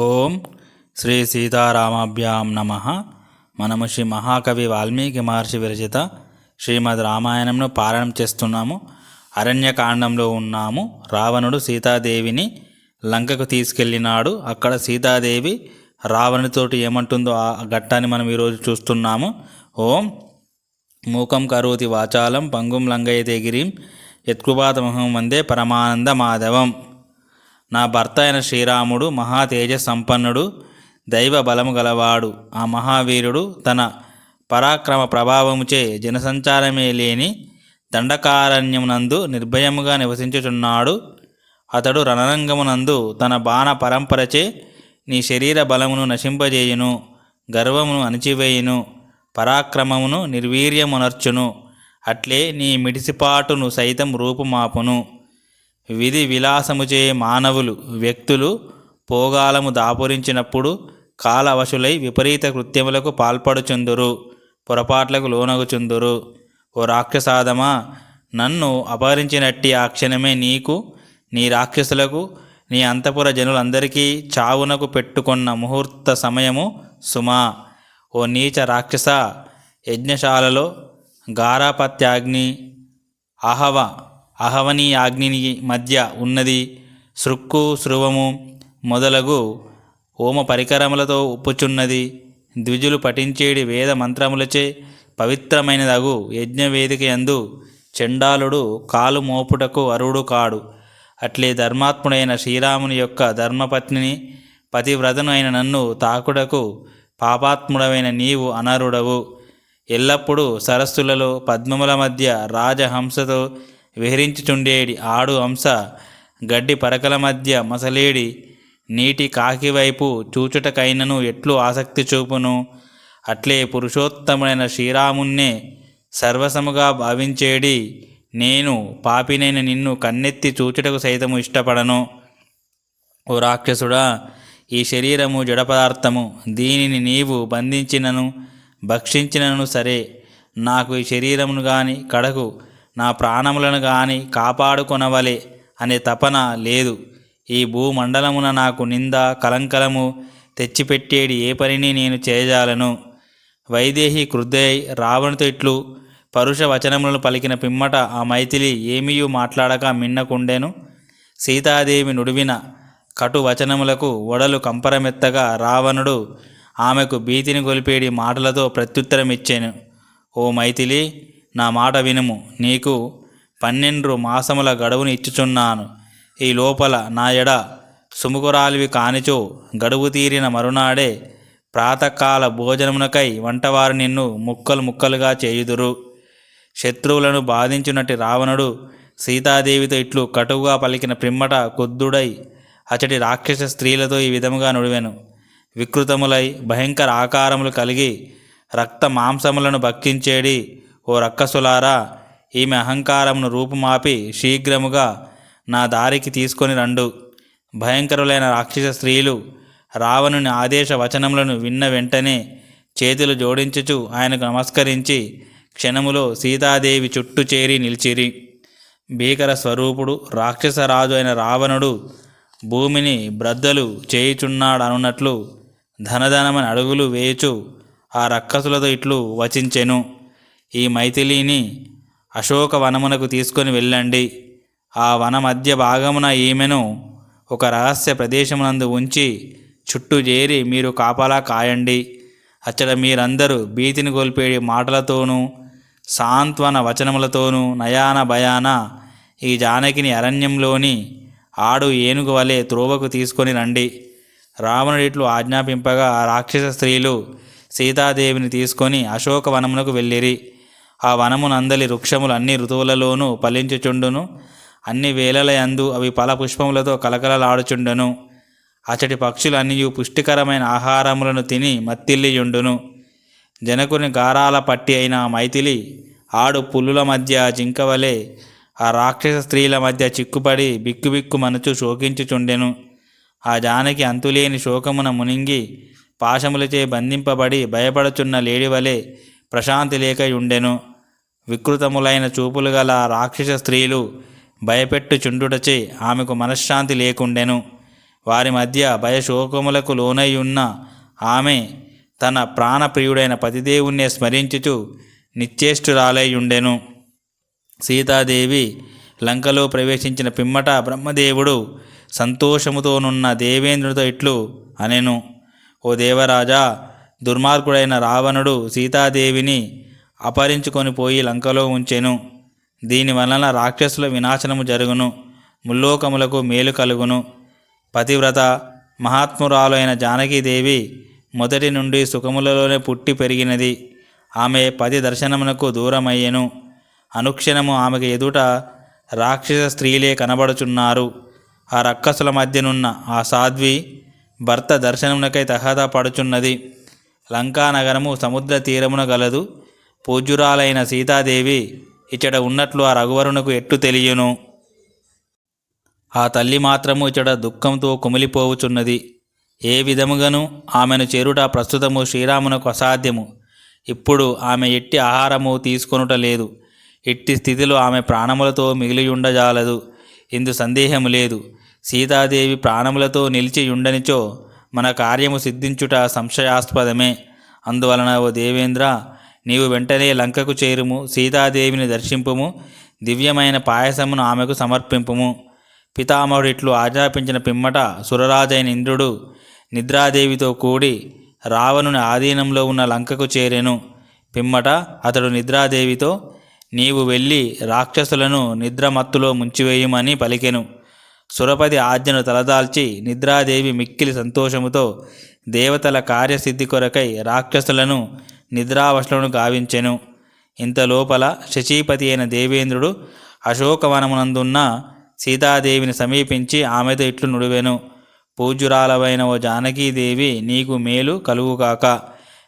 ఓం శ్రీ సీతారామాభ్యాం నమ. మనము శ్రీ మహాకవి వాల్మీకి మహర్షి విరచిత శ్రీమద్ రామాయణంను పారాయణం చేస్తున్నాము. అరణ్యకాండంలో ఉన్నాము. రావణుడు సీతాదేవిని లంకకు తీసుకెళ్ళినాడు. అక్కడ సీతాదేవి రావణుడితోటి ఏమంటుందో ఆ ఘట్టాన్ని మనం ఈరోజు చూస్తున్నాము. ఓం మూకం కరోతి వాచాలం పంగుం లంగయతే గిరిం యత్కృపాతమహం వందే పరమానంద మాధవం. నా భర్త అయిన శ్రీరాముడు మహా తేజ సంపన్నుడు దైవ బలము గలవాడు. ఆ మహావీరుడు తన పరాక్రమ ప్రభావముచే జనసంచారమే లేని దండకారణ్యమునందు నిర్భయముగా నివసించుచున్నాడు. అతడు రణరంగమునందు తన బాణ పరంపరచే నీ శరీర బలమును నశింపజేయును గర్వమును అణిచివేయును పరాక్రమమును నిర్వీర్యమునర్చును. అట్లే నీ మిడిసిపాటును సైతం రూపుమాపును. విధి విలాసముచే మానవులు వ్యక్తులు పోగాలము దాపురించినప్పుడు కాలవశులై విపరీత కృత్యములకు పాల్పడుచుందురు పొరపాట్లకు లోనగుచుందురు. ఓ రాక్షసాదమా నన్ను అపహరించినట్టి ఆ క్షణమే నీకు నీ రాక్షసులకు నీ అంతపుర జనులందరికీ చావునకు పెట్టుకున్న ముహూర్త సమయము సుమా. ఓ నీచ రాక్షస యజ్ఞశాలలో గారాపత్యాగ్ని అహవ అహవని అగ్ని మధ్య ఉన్నది సృక్కు శృవము మొదలగు హోమ పరికరములతో ఉప్పుచున్నది ద్విజులు పఠించేడి వేద మంత్రములచే పవిత్రమైనదగు యజ్ఞవేదిక యందు చండాలుడు కాలు మోపుటకు అరుడు కాడు. అట్లే ధర్మాత్ముడైన శ్రీరాముని యొక్క ధర్మపత్నిని పతివ్రతను అయిన నన్ను తాకుడకు పాపాత్ముడమైన నీవు అనరుడవు. ఎల్లప్పుడూ సరస్సులలో పద్మముల మధ్య రాజహంసతో విహరించుచుండేడి ఆడు అంశ గడ్డి పరకల మధ్య మసలేడి నీటి కాకి వైపు చూచుటకైనను ఎట్లు ఆసక్తి చూపును? అట్లే పురుషోత్తముడైన శ్రీరామున్నే సర్వసముగా భావించేడి నేను పాపినైన నిన్ను కన్నెత్తి చూచుటకు సైతము ఇష్టపడను. ఓ రాక్షసుడా ఈ శరీరము జడ పదార్థము దీనిని నీవు బంధించినను భక్షించినను సరే. నాకు ఈ శరీరమును గాని కడకు. నా ప్రాణములను గాని కాపాడుకొనవలే అనే తపన లేదు. ఈ భూమండలమున నాకు నింద కలంకలము తెచ్చిపెట్టేడి ఏ పనిని నేను చేయజాలను. వైదేహి క్రుద్ధై రావణుతో ఇట్లు పరుష వచనములను పలికిన పిమ్మట ఆ మైథిలి ఏమీయూ మాట్లాడక మిన్నకుండెను. సీతాదేవి నుడివిన కటు వచనములకు ఒడలు కంపరమెత్తగా రావణుడు ఆమెకు భీతిని గొలిపేడి మాటలతో ప్రత్యుత్తరమిచ్చాను. ఓ మైథిలి నా మాట వినుము. నీకు పన్నెండు మాసముల గడువును ఇచ్చుచున్నాను. ఈ లోపల నా ఎడ సుముకురాలివి కానిచో గడువు తీరిన మరునాడే ప్రాతకాల భోజనమునకై వంటవారు నిన్ను ముక్కలు ముక్కలుగా చేయుదురు. శత్రువులను బాధించునట్టి రావణుడు సీతాదేవితో ఇట్లు కటువుగా పలికిన పిమ్మట కుద్దుడై అచటి రాక్షస స్త్రీలతో ఈ విధముగా నుడివెను. వికృతములై భయంకర ఆకారములు కలిగి రక్త మాంసములను భక్షించేడి ఓ రక్కసులారా ఈమె అహంకారమును రూపుమాపి శీఘ్రముగా నా దారికి తీసుకొని రండు. భయంకరులైన రాక్షస స్త్రీలు రావణుని ఆదేశ వచనములను విన్న వెంటనే చేతులు జోడించుచు ఆయనకు నమస్కరించి క్షణములో సీతాదేవి చుట్టూ చేరి నిలిచిరి. భీకర స్వరూపుడు రాక్షసరాజు అయిన రావణుడు భూమిని బ్రద్దలు చేయుచున్నాడనున్నట్లు ధనధనమని అడుగులు వేయుచు ఆ రక్కసులతో ఇట్లు వచించెను. ఈ మైథిలిని అశోక వనమునకు తీసుకొని వెళ్ళండి. ఆ వన మధ్య భాగమున ఈమెను ఒక రహస్య ప్రదేశమునందు ఉంచి చుట్టూ చేరి మీరు కాపలా కాయండి. అచ్చట మీరందరూ భీతిని కోల్పేడి మాటలతోనూ సాంత్వన వచనములతోనూ నయాన భయాన ఈ జానకిని అరణ్యంలోని ఆడు ఏనుగు వలె త్రోవకు తీసుకొని రండి. రావణుడిట్లు ఆజ్ఞాపింపగా ఆ రాక్షస స్త్రీలు సీతాదేవిని తీసుకొని అశోక వనమునకు వెళ్ళిరి. ఆ వనమునందలి వృక్షములు అన్ని ఋతువులలోనూ ఫలించుచుండును. అన్ని వేళల యందు అవి పల పుష్పములతో కలకలలాడుచుండును. అచటి పక్షులు అన్ని పుష్టికరమైన ఆహారములను తిని మత్తిల్లియుండును. జనకుని గారాల పట్టి అయిన మైథిలి ఆడు పుల్లుల మధ్య జింకవలే ఆ రాక్షస స్త్రీల మధ్య చిక్కుపడి బిక్కుబిక్కు మనుచు శోకించుచుండెను. ఆ జానకి అంతులేని శోకమున మునింగి పాశములచే బంధింపబడి భయపడుచున్న లేడివలే ప్రశాంతి లేక ఉండెను. వికృతములైన చూపులు గల రాక్షస స్త్రీలు భయపెట్టు చుండుటచే ఆమెకు మనశ్శాంతి లేకుండెను. వారి మధ్య భయశోకములకు లోనై ఉన్న ఆమె తన ప్రాణప్రియుడైన పతిదేవుణ్ణే స్మరించుచు నిశ్చేష్టురాలై ఉండెను. సీతాదేవి లంకలో ప్రవేశించిన పిమ్మట బ్రహ్మదేవుడు సంతోషముతోనున్న దేవేంద్రుడితో ఇట్లు అనెను. ఓ దేవరాజా దుర్మార్గుడైన రావణుడు సీతాదేవిని అపహరించుకొని పోయి లంకలో ఉంచెను. దీని వలన రాక్షసుల వినాశనము జరుగును. ముల్లోకములకు మేలు కలుగును. పతివ్రత. మహాత్మురాలైన జానకీదేవి మొదటి నుండి సుఖములలోనే పుట్టి పెరిగినది. ఆమె పది దర్శనమునకు దూరమయ్యెను. అనుక్షణము ఆమెకు ఎదుట రాక్షస స్త్రీలే కనబడుచున్నారు. ఆ రక్కసుల మధ్యనున్న ఆ సాధ్వి భర్త దర్శనమునకై తహత పడుచున్నది లంకా నగరము సముద్ర తీరమున గలదు. పూజ్యురాలైన సీతాదేవి ఇచ్చట ఉన్నట్లు ఆ రఘువరునకు ఎట్టు తెలియను. ఆ తల్లి మాత్రము ఇచ్చట దుఃఖంతో కుమిలిపోవుచున్నది. ఏ విధముగాను ఆమెను చేరుట ప్రస్తుతము శ్రీరామునకు అసాధ్యము. ఇప్పుడు ఆమె ఎట్టి ఆహారము తీసుకొనుట లేదు. ఎట్టి స్థితిలో ఆమె ప్రాణములతో మిగిలియుండజాలదు. ఇందు సందేహము లేదు. సీతాదేవి ప్రాణములతో నిలిచి ఉండనిచో మన కార్యము సిద్ధించుట సంశయాస్పదమే. అందువలన ఓ దేవేంద్ర నీవు వెంటనే లంకకు చేరుము సీతాదేవిని దర్శింపుము దివ్యమైన పాయసమును ఆమెకు సమర్పింపుము. పితామహుడు ఇట్లు ఆజ్ఞాపించిన పిమ్మట సురరాజైన ఇంద్రుడు నిద్రాదేవితో కూడి రావణుని ఆధీనంలో ఉన్న లంకకు చేరెను. పిమ్మట అతడు నిద్రాదేవితో నీవు వెళ్ళి రాక్షసులను నిద్రమత్తులో ముంచివేయమని పలికెను. సురపతి ఆజ్ఞను తలదాల్చి నిద్రాదేవి మిక్కిలి సంతోషముతో దేవతల కార్యసిద్ధి కొరకై రాక్షసులను నిద్రావశలను గావించెను. ఇంతలోపల శచీపతి అయిన దేవేంద్రుడు అశోకవనమునందున్న సీతాదేవిని సమీపించి ఆమెతో ఇట్లు నుడివెను. పూజ్యురాలవైన ఓ జానకీదేవి నీకు మేలు కలుగుగాక.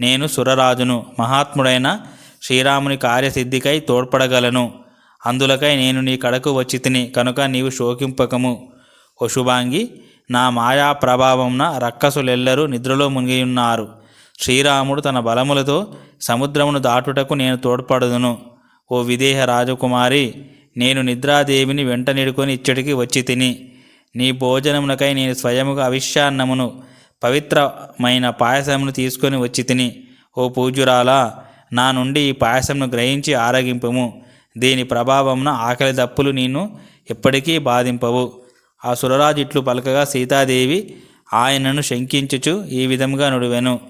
నేను సురరాజును మహాత్ముడైన శ్రీరాముని కార్యసిద్ధికై తోడ్పడగలను. అందులకై నేను నీ కడకు వచ్చి తిని కనుక నీవు శోకింపకము. ఓ శుభాంగి నా మాయా ప్రభావంన రక్కసులెల్లరూ నిద్రలో మునిగియున్నారు. శ్రీరాముడు తన బలములతో సముద్రమును దాటుటకు నేను తోడ్పడదును. ఓ విదేహ రాజకుమారి నేను నిద్రాదేవిని వెంట నిడుకొని ఇచ్చటికి వచ్చి తిని నీ భోజనమునకై నేను స్వయముగా అవిష్యాన్నమును పవిత్రమైన పాయసమును తీసుకొని వచ్చి తిని ఓ పూజ్యురాలా నా నుండి ఈ పాయసమును గ్రహించి ఆరగింపము. దీని ప్రభావమున ఆకలి దప్పులు నేను ఎప్పటికీ బాధింపవు. ఆ సురరాజు ఇట్లు పలకగా సీతాదేవి ఆయనను శంకించుచు ఈ విధంగా నుడివెను.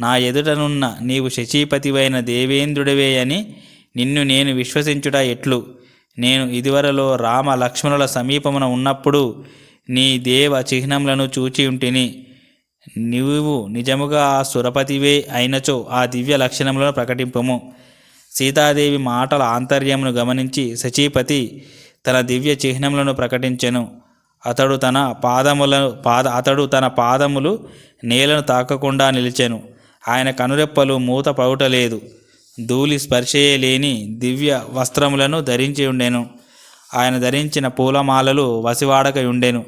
నా ఎదుటనున్న నీవు శచీపతివైన దేవేంద్రుడివే అని నిన్ను నేను విశ్వసించుట ఎట్లు. నేను ఇదివరలో రామ లక్ష్మణుల సమీపమున ఉన్నప్పుడు నీ దేవ చిహ్నములను చూచి ఉంటిని. నీవు నిజముగా ఆ సురపతివే అయినచో ఆ దివ్య లక్షణములను ప్రకటింపము. సీతాదేవి మాటల ఆంతర్యమును గమనించి శచీపతి తన దివ్య చిహ్నములను ప్రకటించెను. అతడు తన పాదములను పాద అతడు తన పాదములు నేలను తాకకుండా నిలిచెను. ఆయన కనురెప్పలు మూత పౌటలేదు ధూళి స్పర్శయే లేని దివ్య వస్త్రములను ధరించి ఉండెను. ఆయన ధరించిన పూలమాలలు వసివాడక ఉండెను.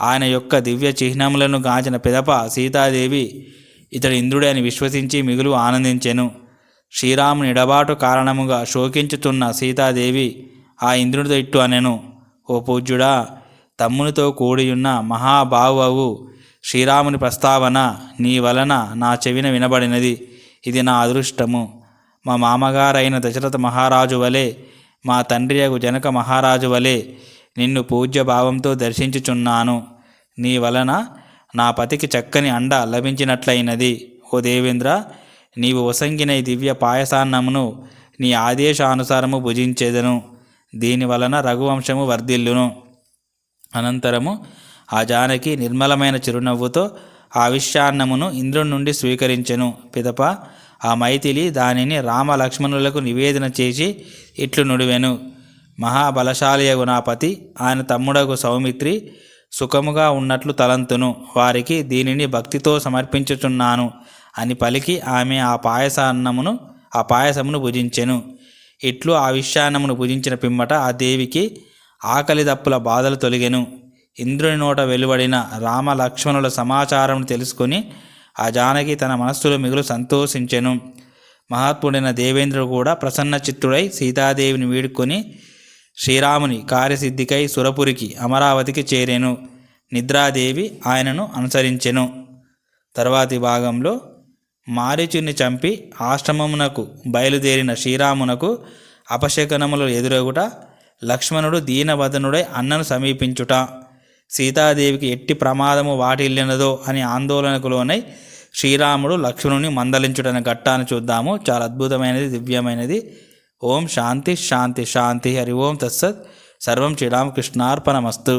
ఆయన యొక్క దివ్య చిహ్నములను గాంచిన పిదప సీతాదేవి ఇతడు ఇంద్రుడే అని విశ్వసించి మిగులు ఆనందించెను. శ్రీరాముని ఎడబాటు కారణముగా శోకించుతున్న సీతాదేవి ఆ ఇంద్రునితో ఇట్టు అనెను ఓ పూజ్యుడా తమ్మునితో కూడియున్న మహాబాహువు శ్రీరాముని ప్రస్తావన నీ వలన నా చెవిన వినబడినది. ఇది నా అదృష్టము. మా మామగారైన దశరథ మహారాజు వలె మా తండ్రియగు జనక మహారాజు వలె నిన్ను పూజ్య భావంతో దర్శించుచున్నాను. నీ వలన నా పతికి చక్కని అండ లభించినట్లయినది. ఓ దేవేంద్ర నీవు వసంగిన ఈ దివ్య పాయసాన్నమును నీ ఆదేశానుసారము భుజించేదను. దీని వలన రఘువంశము వర్ధిల్లును. అనంతరము ఆ జానకి నిర్మలమైన చిరునవ్వుతో ఆ విషయాన్నమును ఇంద్రుని నుండి స్వీకరించెను. పిదప ఆ మైథిలి దానిని రామ లక్ష్మణులకు నివేదన చేసి ఇట్లు నుడివెను. మహాబలశాలియగు నా పతి ఆయన తమ్ముడకు సౌమిత్రి సుఖముగా ఉన్నట్లు తలంతును. వారికి దీనిని భక్తితో సమర్పించుచున్నాను అని పలికి ఆమె ఆ పాయసాన్నమును ఆ పాయసమును భుజించెను. ఇట్లు ఆ విషయాన్నమును భుజించిన పిమ్మట ఆ దేవికి ఆకలి దప్పుల బాధలు తొలిగెను. ఇంద్రుని నోట వెలువడిన రామ లక్ష్మణుల సమాచారం తెలుసుకొని ఆ జానకి తన మనస్సులో మిగులు సంతోషించెను. మహాత్ముడైన దేవేంద్రుడు కూడా ప్రసన్న చిత్తుడై సీతాదేవిని వీడుకొని శ్రీరాముని కార్యసిద్ధికై సురపురికి అమరావతికి చేరెను. నిద్రాదేవి ఆయనను అనుసరించెను. తర్వాతి భాగంలో మారీచుని చంపి ఆశ్రమమునకు బయలుదేరిన శ్రీరామునకు అపశకనములు ఎదురగుట లక్ష్మణుడు దీనవదనుడై అన్నను సమీపించుట. సీతాదేవికి ఎట్టి ప్రమాదము వాటిల్లినదో అని ఆందోళనకు లోనై శ్రీరాముడు లక్ష్మణుని మందలించుటనే ఘట్టాన్ని చూద్దాము. చాలా అద్భుతమైనది దివ్యమైనది. ஓம் சாந்தி ஷாந்தி ஷாந்தி ஹரி ஓம் தத்சத் சர்வம் ஸ்ரீராமகிருஷ்ணார்ப்பணமஸ்து